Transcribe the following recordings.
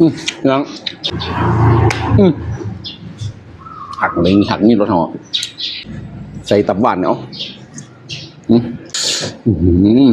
อืมยังอืมหักเลยหักนี่รถหอใส่ตับหวานเนาะอืม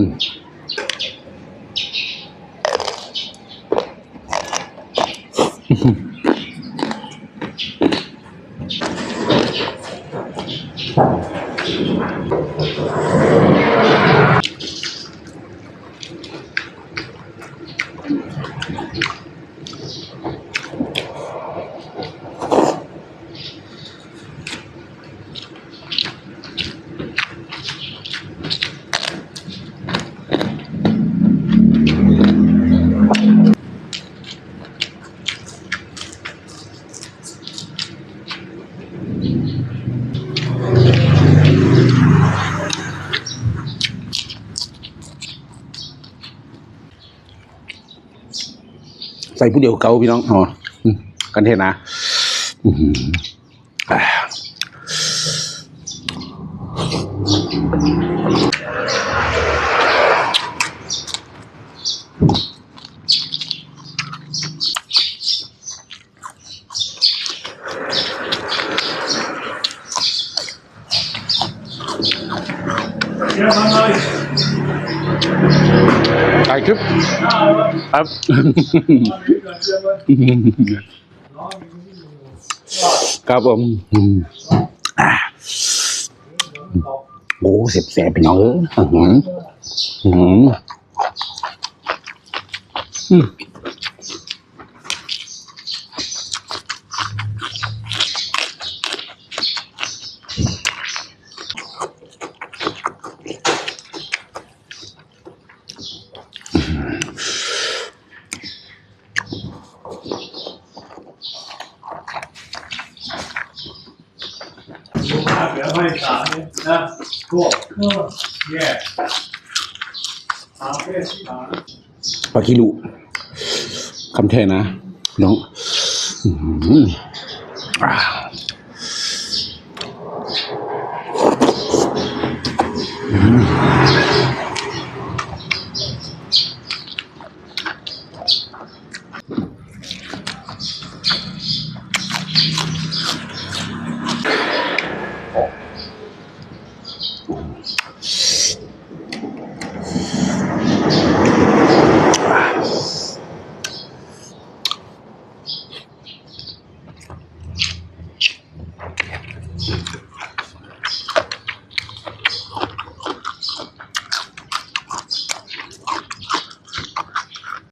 ส่ผู้เดียวเกาพี่น้องอ๋ออืมกันเทศนะอืมอ่า ถ่ายคลิปครับครับผมโอ้เสียบแสบไปน่อยเอออื้อหื ดี๋ยวให้สามนะบวกแยกสามเพศสาปากิลุคำแท้นะน้อง